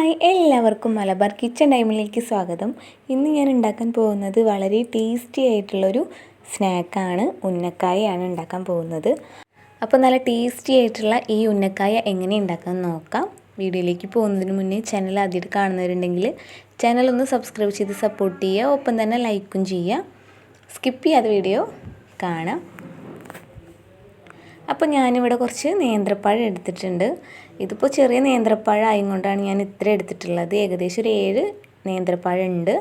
Hi എല്ലാവർക്കും Malabar kitchen ടൈമിലേക്ക് സ്വാഗതം. ഇന്ന് ഞാൻ ഉണ്ടാക്കാൻ പോകുന്നത് വളരെ ടേസ്റ്റി ആയിട്ടുള്ളൊരു സ്നാക്കാണ് ഉന്നക്കായയാണ് ഉണ്ടാക്കാൻ പോകുന്നത്. അപ്പോൾ നല്ല ടേസ്റ്റി ആയിട്ടുള്ള ഈ ഉന്നക്കായ എങ്ങനെ ഉണ്ടാക്കാൻ നോക്കാം. വീഡിയോയിലേക്ക് പോകുന്നതിന് മുന്നേ ചാനൽ ആദ്യമായിട്ട് കാണുന്നവരുണ്ടെങ്കിൽ ചാനൽ ഒന്ന് സബ്സ്ക്രൈബ് ചെയ്ത് സപ്പോർട്ട് ചെയ്യുക ഒപ്പം തന്നെ ലൈക്കും ചെയ്യുക. സ്കിപ്പ് ചെയ്യാതെ വീഡിയോ കാണാം. അപ്പോൾ ഞാനിവിടെ കുറച്ച് നേന്ത്രപ്പഴം എടുത്തിട്ടുണ്ട്. ഇതിപ്പോൾ ചെറിയ നേന്ത്രപ്പഴം ആയതുകൊണ്ടാണ് ഞാൻ ഇത്ര എടുത്തിട്ടുള്ളത്. ഏകദേശം ഒരു ഏഴ് നേന്ത്രപ്പഴം ഉണ്ട്.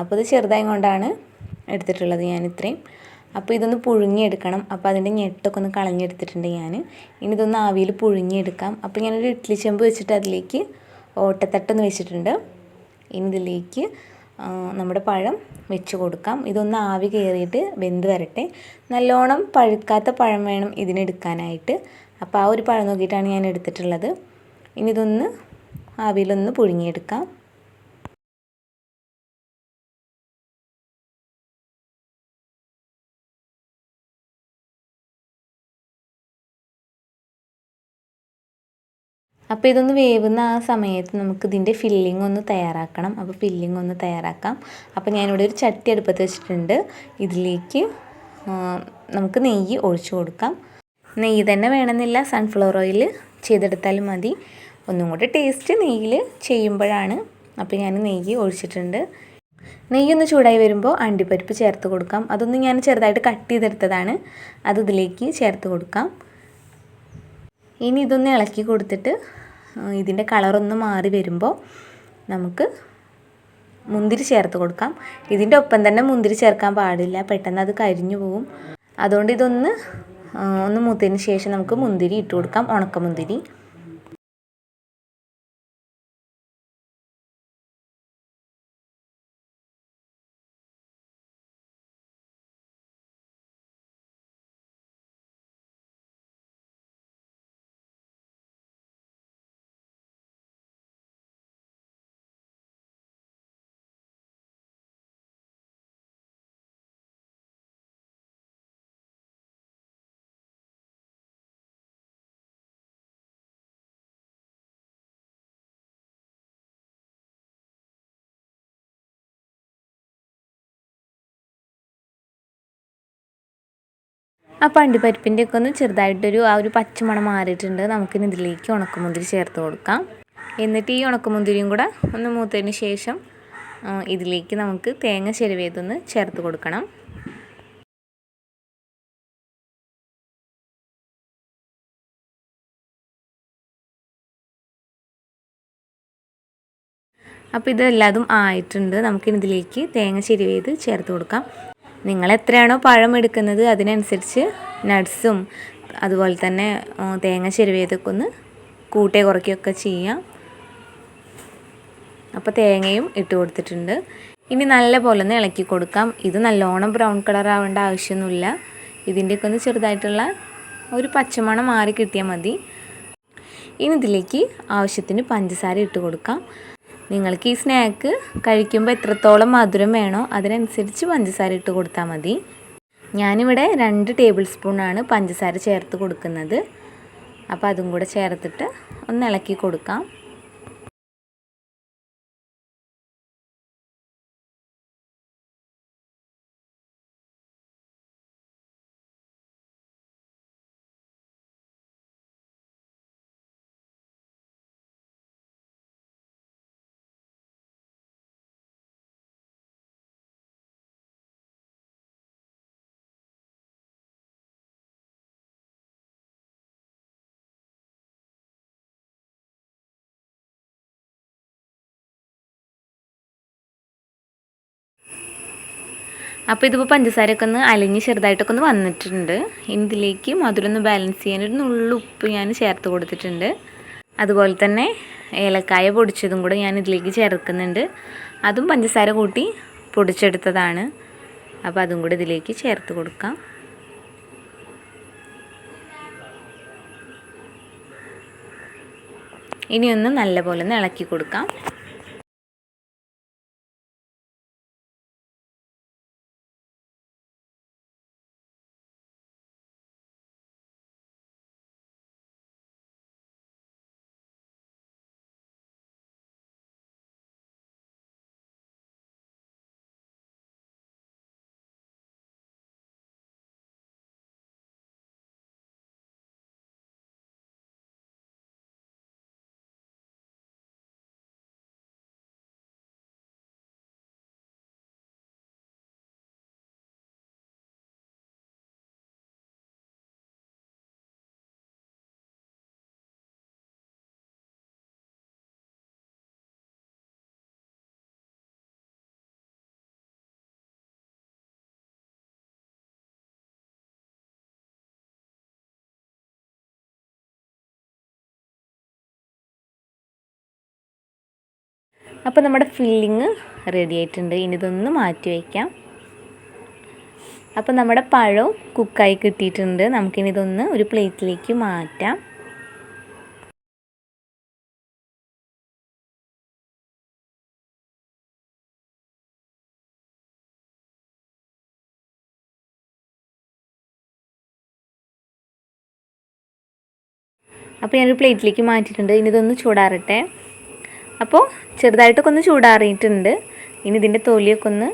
അപ്പോൾ ഇത് ചെറുതായത് കൊണ്ടാണ് എടുത്തിട്ടുള്ളത് ഞാൻ ഇത്രയും. അപ്പോൾ ഇതൊന്ന് പുഴുങ്ങിയെടുക്കണം. അപ്പോൾ അതിന്റെ ഞെട്ടൊക്കെ ഒന്ന് കളഞ്ഞെടുത്തിട്ടുണ്ട് ഞാൻ. ഇനി ഇതൊന്ന് ആവിയിൽ പുഴുങ്ങിയെടുക്കാം. അപ്പോൾ ഞാനൊരു ഇഡ്ഡലി ചെമ്പ് വെച്ചിട്ട് അതിലേക്ക് ഓട്ടത്തട്ടൊന്ന് വെച്ചിട്ടുണ്ട്. ഇനി ഇതിലേക്ക് നമ്മുടെ പഴം വെച്ച് കൊടുക്കാം. ഇതൊന്ന് ആവി കയറിയിട്ട് വെന്ത് വരട്ടെ. നല്ലോണം പഴുക്കാത്ത പഴം വേണം ഇതിനെടുക്കാനായിട്ട്. അപ്പോൾ ആ ഒരു പഴം നോക്കിയിട്ടാണ് ഞാൻ എടുത്തിട്ടുള്ളത്. ഇനി ഇതൊന്ന് ആവിയിലൊന്ന് പുഴുങ്ങിയെടുക്കാം. അപ്പോൾ ഇതൊന്ന് വേവുന്ന ആ സമയത്ത് നമുക്ക് ഇതിന്റെ ഫില്ലിംഗ് ഒന്ന് തയ്യാറാക്കണം. അപ്പോൾ ഫില്ലിംഗ് ഒന്ന് തയ്യാറാക്കാം. അപ്പോൾ ഞാനിവിടെ ഒരു ചട്ടി അടുപ്പത്ത് വെച്ചിട്ടുണ്ട്. ഇതിലേക്ക് നമുക്ക് നെയ്യ് ഒഴിച്ചു കൊടുക്കാം. നെയ്യ് തന്നെ വേണമെന്നില്ല. സൺഫ്ലവർ ഓയിൽ ചെയ്തെടുത്താലും മതി. ഒന്നും കൂടെ ടേസ്റ്റ് നെയ്യിൽ ചെയ്യുമ്പോഴാണ്. അപ്പോൾ ഞാൻ നെയ്യ് ഒഴിച്ചിട്ടുണ്ട്. നെയ്യൊന്ന് ചൂടായി വരുമ്പോൾ അണ്ടിപ്പരിപ്പ് ചേർത്ത് കൊടുക്കാം. അതൊന്ന് ഞാൻ ചെറുതായിട്ട് കട്ട് ചെയ്തെടുത്തതാണ്. അത് ഇതിലേക്ക് ചേർത്ത് കൊടുക്കാം. ഇനി ഇതൊന്ന് ഇളക്കി കൊടുത്തിട്ട് ഇതിന്റെ കളറൊന്ന് മാറി വരുമ്പോൾ നമുക്ക് മുന്തിരി ചേർത്ത് കൊടുക്കാം. ഇതിന്റെ ഒപ്പം തന്നെ മുന്തിരി ചേർക്കാൻ പാടില്ല. പെട്ടെന്ന് അത് കരിഞ്ഞു പോകും അതുകൊണ്ട് ഇതൊന്ന് ഒന്ന് മൂത്തതിന് ശേഷം നമുക്ക് മുന്തിരി ഇട്ട് കൊടുക്കാം. ഉണക്കമുന്തിരി. ആ പണ്ടിപ്പരിപ്പിന്റെ ഒക്കെ ഒന്ന് ചെറുതായിട്ടൊരു ആ ഒരു പച്ചമണം മാറിയിട്ടുണ്ട്. നമുക്കിനി ഇതിലേക്ക് ഉണക്കമുന്തിരി ചേർത്ത് കൊടുക്കാം. എന്നിട്ട് ഈ ഉണക്കമുന്തിരിയും കൂടെ ഒന്ന് മൂത്തതിന് ശേഷം ഇതിലേക്ക് നമുക്ക് തേങ്ങ ചെരുവേതൊന്ന് ചേർത്ത് കൊടുക്കണം. അപ്പോൾ ഇതെല്ലാതും ആയിട്ടുണ്ട്. നമുക്കിനി ഇതിലേക്ക് തേങ്ങ ചെരുവേത് ചേർത്ത് കൊടുക്കാം. നിങ്ങൾ എത്രയാണോ പഴം എടുക്കുന്നത് അതിനനുസരിച്ച് നട്ട്സും അതുപോലെ തന്നെ തേങ്ങ ചെരുവേതൊക്കെ ഒന്ന് കൂട്ടേ കുറയ്ക്കുകയൊക്കെ ചെയ്യാം. അപ്പോൾ തേങ്ങയും ഇട്ട് കൊടുത്തിട്ടുണ്ട്. ഇനി നല്ല പോലെ ഒന്ന് ഇളക്കി കൊടുക്കാം. ഇത് നല്ലോണം ബ്രൗൺ കളർ ആവേണ്ട ആവശ്യമൊന്നുമില്ല. ഇതിന്റെയൊക്കെ ഒന്ന് ചെറുതായിട്ടുള്ള ഒരു പച്ചമണം മാറി കിട്ടിയാൽ മതി. ഇനി ഇതിലേക്ക് ആവശ്യത്തിന് പഞ്ചസാര ഇട്ട് കൊടുക്കാം. നിങ്ങൾക്ക് ഈ സ്നാക്ക് കഴിക്കുമ്പോൾ എത്രത്തോളം മധുരം വേണോ അതിനനുസരിച്ച് പഞ്ചസാര ഇട്ട് കൊടുത്താൽ മതി. ഞാനിവിടെ രണ്ട് ടേബിൾ സ്പൂണാണ് പഞ്ചസാര ചേർത്ത് കൊടുക്കുന്നത്. അപ്പോൾ അതും കൂടെ ചേർത്തിട്ട് ഒന്ന് ഇളക്കി കൊടുക്കാം. അപ്പോൾ ഇതിപ്പോൾ പഞ്ചസാരയൊക്കെ ഒന്ന് അലിഞ്ഞ് ചെറുതായിട്ടൊക്കെ ഒന്ന് വന്നിട്ടുണ്ട്. ഇതിലേക്ക് മധുരം ഒന്ന് ബാലൻസ് ചെയ്യാൻ ഒരു നുള്ളു ഉപ്പ് ഞാൻ ചേർത്ത് കൊടുത്തിട്ടുണ്ട്. അതുപോലെ തന്നെ ഏലക്കായ പൊടിച്ചതും കൂടെ ഞാൻ ഇതിലേക്ക് ചേർക്കുന്നുണ്ട്. അതും പഞ്ചസാര കൂട്ടി പൊടിച്ചെടുത്തതാണ്. അപ്പോൾ അതും കൂടെ ഇതിലേക്ക് ചേർത്ത് കൊടുക്കാം. ഇനിയൊന്ന് നല്ലപോലെ ഒന്ന് ഇളക്കി കൊടുക്കാം. അപ്പോൾ നമ്മുടെ ഫില്ലിങ് റെഡി ആയിട്ടുണ്ട്. ഇനി ഇതൊന്ന് മാറ്റി വയ്ക്കാം അപ്പോൾ നമ്മുടെ പഴവും കുക്കായി കിട്ടിയിട്ടുണ്ട്. നമുക്കിനി ഇതൊന്ന് ഒരു പ്ലേറ്റിലേക്ക് മാറ്റാം. അപ്പോൾ ഞാനൊരു പ്ലേറ്റിലേക്ക് മാറ്റിയിട്ടുണ്ട്. ഇനി ഇതൊന്ന് ചൂടാറട്ടെ. അപ്പോൾ ചെറുതായിട്ടൊക്കെ ഒന്ന് ചൂടാറിയിട്ടുണ്ട്. ഇനി ഇതിന്റെ തൊലിയൊക്കെ ഒന്ന്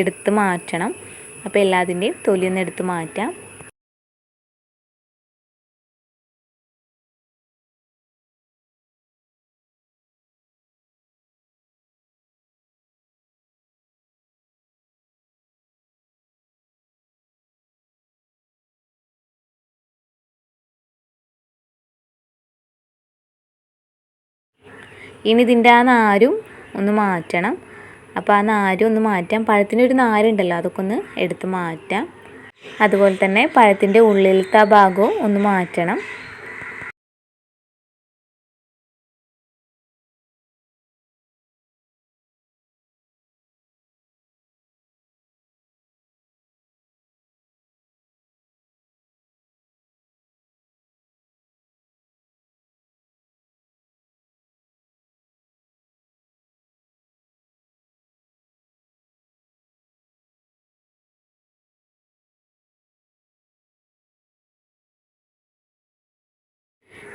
എടുത്ത് മാറ്റണം. അപ്പോൾ എല്ലാത്തിന്റെയും തൊലിയൊന്ന് എടുത്ത് മാറ്റാം. ഇനി ഇതിന്റെ ആ നാരും ഒന്ന് മാറ്റണം. അപ്പോൾ ആ നാരും ഒന്ന് മാറ്റാം. പഴത്തിനൊരു നാരുണ്ടല്ലോ അതൊക്കെ ഒന്ന് എടുത്ത് മാറ്റാം. അതുപോലെ തന്നെ പഴത്തിന്റെ ഉള്ളിലത്തെ ആ ഭാഗവും ഒന്ന് മാറ്റണം.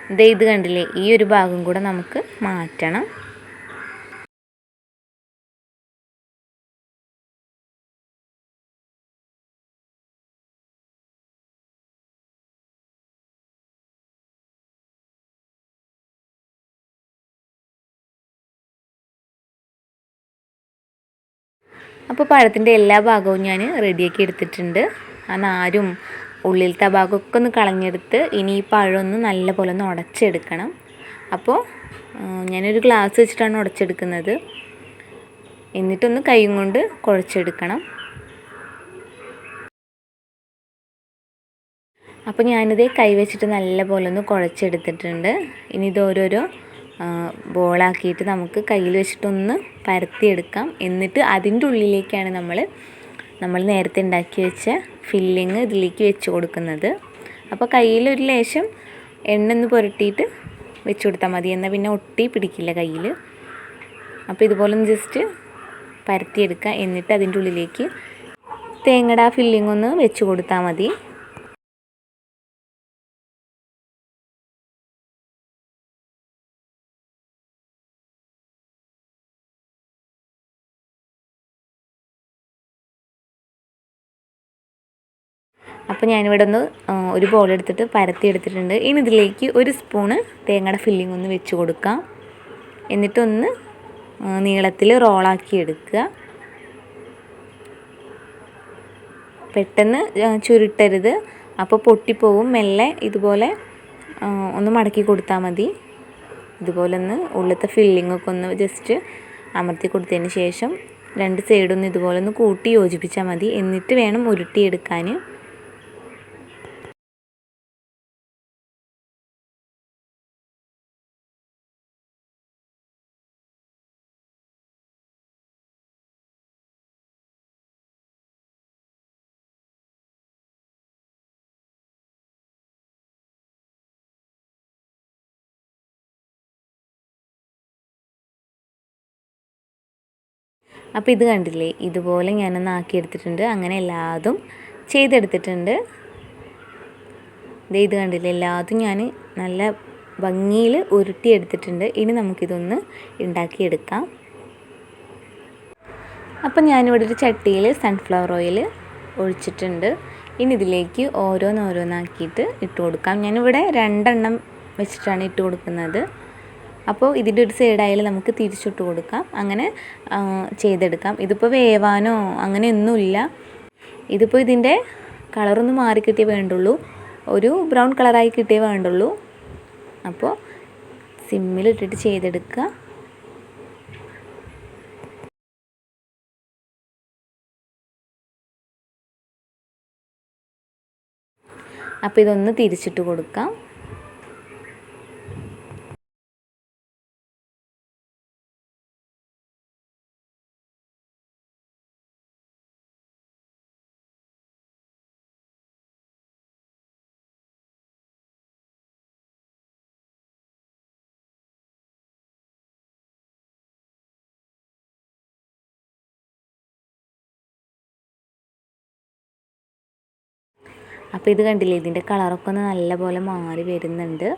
ദേ ഇത് കണ്ടില്ലേ? ഈ ഒരു ഭാഗം കൂടെ നമുക്ക് മാറ്റണം. അപ്പോൾ പഴത്തിന്റെ എല്ലാ ഭാഗവും ഞാൻ റെഡിയാക്കി എടുത്തിട്ടുണ്ട്. ആ നാരും ഉള്ളിലത്തെ ഭാഗമൊക്കെ ഒന്ന് കളഞ്ഞെടുത്ത് ഇനി ഈ പഴമൊന്ന് നല്ലപോലെ ഒന്ന് ഉടച്ചെടുക്കണം. അപ്പോൾ ഞാനൊരു ഗ്ലാസ് വെച്ചിട്ടാണ് ഉടച്ചെടുക്കുന്നത്. എന്നിട്ടൊന്ന് കൈയും കൊണ്ട് കുഴച്ചെടുക്കണം. അപ്പോൾ ഞാനിത് കൈ വെച്ചിട്ട് നല്ലപോലെ ഒന്ന് കുഴച്ചെടുത്തിട്ടുണ്ട്. ഇനി ഇത് ഓരോരോ ബോളാക്കിയിട്ട് നമുക്ക് കയ്യിൽ വെച്ചിട്ടൊന്ന് പരത്തിയെടുക്കാം. എന്നിട്ട് അതിന്റെ ഉള്ളിലേക്കാണ് നമ്മൾ നമ്മൾ നേരത്തെ ഉണ്ടാക്കി വെച്ച ഫില്ലിങ് ഇതിലേക്ക് വെച്ച് കൊടുക്കുന്നത്. അപ്പോൾ കയ്യിലൊരു ലേശം എണ്ണ ഒന്ന് പുരട്ടിയിട്ട് വെച്ച് കൊടുത്താൽ മതി. എന്നാൽ പിന്നെ ഒട്ടി പിടിക്കില്ല കയ്യിൽ അപ്പോൾ ഇതുപോലെ ഒന്ന് ജസ്റ്റ് പരത്തിയെടുക്കുക എന്നിട്ട് അതിന്റെ ഉള്ളിലേക്ക് തേങ്ങട ആ ഫില്ലിംഗ് ഒന്ന് വെച്ച് കൊടുത്താൽ മതി. അപ്പോൾ ഞാനിവിടെ ഒന്ന് ഒരു ബോൾ എടുത്തിട്ട് പരത്തി എടുത്തിട്ടുണ്ട്. ഇനി ഇതിലേക്ക് ഒരു സ്പൂണ് തേങ്ങയുടെ ഫില്ലിംഗ് ഒന്ന് വെച്ച് കൊടുക്കാം. എന്നിട്ടൊന്ന് നീളത്തിൽ റോളാക്കി എടുക്കുക. പെട്ടെന്ന് ചുരുട്ടരുത്. അപ്പോൾ പൊട്ടിപ്പോവും. മെല്ലെ ഇതുപോലെ ഒന്ന് മടക്കി കൊടുത്താൽ മതി. ഇതുപോലെ ഒന്ന് ഉള്ളത്തെ ഫില്ലിങ്ങൊക്കെ ഒന്ന് ജസ്റ്റ് അമർത്തി കൊടുത്തതിന് ശേഷം രണ്ട് സൈഡൊന്ന് ഇതുപോലെ ഒന്ന് കൂട്ടി യോജിപ്പിച്ചാൽ മതി. എന്നിട്ട് വേണം ഉരുട്ടിയെടുക്കാൻ അപ്പോൾ ഇത് കണ്ടില്ലേ? ഇതുപോലെ ഞാനൊന്ന് ആക്കിയെടുത്തിട്ടുണ്ട്. അങ്ങനെ എല്ലാതും ചെയ്തെടുത്തിട്ടുണ്ട്. ഇത് കണ്ടില്ലേ? എല്ലാതും ഞാൻ നല്ല ഭംഗിയിൽ ഉരുട്ടിയെടുത്തിട്ടുണ്ട്. ഇനി നമുക്കിതൊന്ന് ഉണ്ടാക്കിയെടുക്കാം. അപ്പം ഞാനിവിടെ ഒരു ചട്ടിയിൽ സൺഫ്ലവർ ഓയിൽ ഒഴിച്ചിട്ടുണ്ട്. ഇനി ഇതിലേക്ക് ഓരോന്നോരോന്നാക്കിയിട്ട് ഇട്ട് കൊടുക്കാം. ഞാനിവിടെ രണ്ടെണ്ണം വെച്ചിട്ടാണ് ഇട്ട് കൊടുക്കുന്നത്. അപ്പോൾ ഇതിന്റെ ഒരു സൈഡായാലും നമുക്ക് തിരിച്ചിട്ട് കൊടുക്കാം. അങ്ങനെ ചെയ്തെടുക്കാം. ഇതിപ്പോൾ വേവാനോ അങ്ങനെയൊന്നുമില്ല. ഇതിപ്പോൾ ഇതിന്റെ കളറൊന്ന് മാറി കിട്ടിയേ വേണ്ടുള്ളൂ. ഒരു ബ്രൗൺ കളറായി കിട്ടിയേ വേണ്ടുള്ളൂ. അപ്പോൾ സിമ്മിലിട്ടിട്ട് ചെയ്തെടുക്കുക. അപ്പോൾ ഇതൊന്ന് തിരിച്ചിട്ട് കൊടുക്കാം. അപ്പോൾ ഇത് കണ്ടില്ലേ ഇതിന്റെ കളറൊക്കെ ഒന്ന് നല്ലപോലെ മാറി വരുന്നുണ്ട്.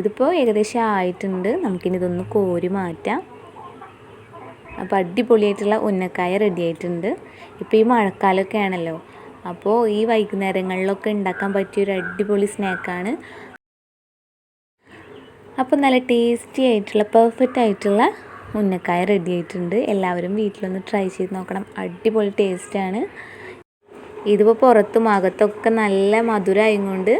ഇതിപ്പോൾ ഏകദേശം ആയിട്ടുണ്ട്. നമുക്കിനി ഇതൊന്ന് കോരി മാറ്റാം. അപ്പോൾ അടിപൊളിയായിട്ടുള്ള ഉന്നക്കായ റെഡി ആയിട്ടുണ്ട്. ഇപ്പോൾ ഈ മഴക്കാലമൊക്കെ ആണല്ലോ. അപ്പോൾ ഈ വൈകുന്നേരങ്ങളിലൊക്കെ ഉണ്ടാക്കാൻ പറ്റിയ ഒരു അടിപൊളി സ്നാക്കാണ് അപ്പോൾ നല്ല ടേസ്റ്റി ആയിട്ടുള്ള പെർഫെക്റ്റ് ആയിട്ടുള്ള ഉന്നക്കായ റെഡി ആയിട്ടുണ്ട്. എല്ലാവരും വീട്ടിലൊന്ന് ട്രൈ ചെയ്ത് നോക്കണം. അടിപൊളി ടേസ്റ്റാണ് ഇതിപ്പോൾ പുറത്തും അകത്തൊക്കെ നല്ല മധുരമായും കൊണ്ട്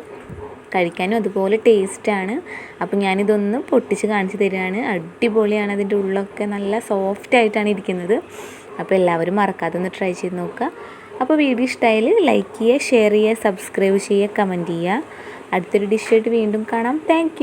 കഴിക്കാനും അതുപോലെ ടേസ്റ്റാണ് അപ്പം ഞാനിതൊന്ന് പൊട്ടിച്ച് കാണിച്ചു തരികയാണ് അടിപൊളിയാണ് അതിന്റെ ഉള്ളൊക്കെ. നല്ല സോഫ്റ്റ് ആയിട്ടാണ് ഇരിക്കുന്നത്. അപ്പോൾ എല്ലാവരും മറക്കാതെ ഒന്ന് ട്രൈ ചെയ്ത് നോക്കുക. അപ്പോൾ വീഡിയോ ഇഷ്ടമായാൽ ലൈക്ക് ചെയ്യുക ഷെയർ ചെയ്യുക സബ്സ്ക്രൈബ് ചെയ്യുക കമന്റ് ചെയ്യുക. അടുത്തൊരു ഡിഷായിട്ട് വീണ്ടും കാണാം. താങ്ക്